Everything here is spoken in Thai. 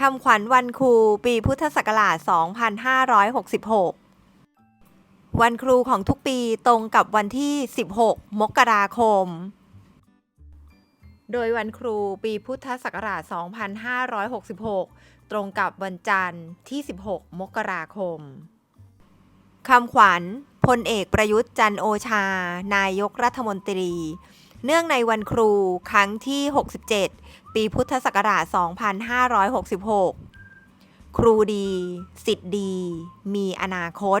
คำขวัญวันครูปีพุทธศักราช 2566 วันครูของทุกปีตรงกับวันที่ 16 มกราคม โดยวันครูปีพุทธศักราช 2566 ตรงกับวันจันทร์ที่ 16 มกราคม คำขวัญพลเอกประยุทธ์จันทร์โอชา นายกรัฐมนตรี เนื่องในวันครูครั้งที่ 67 ปีพุทธศักราช 2566 ครูดี สิทธิ์ดี มีอนาคต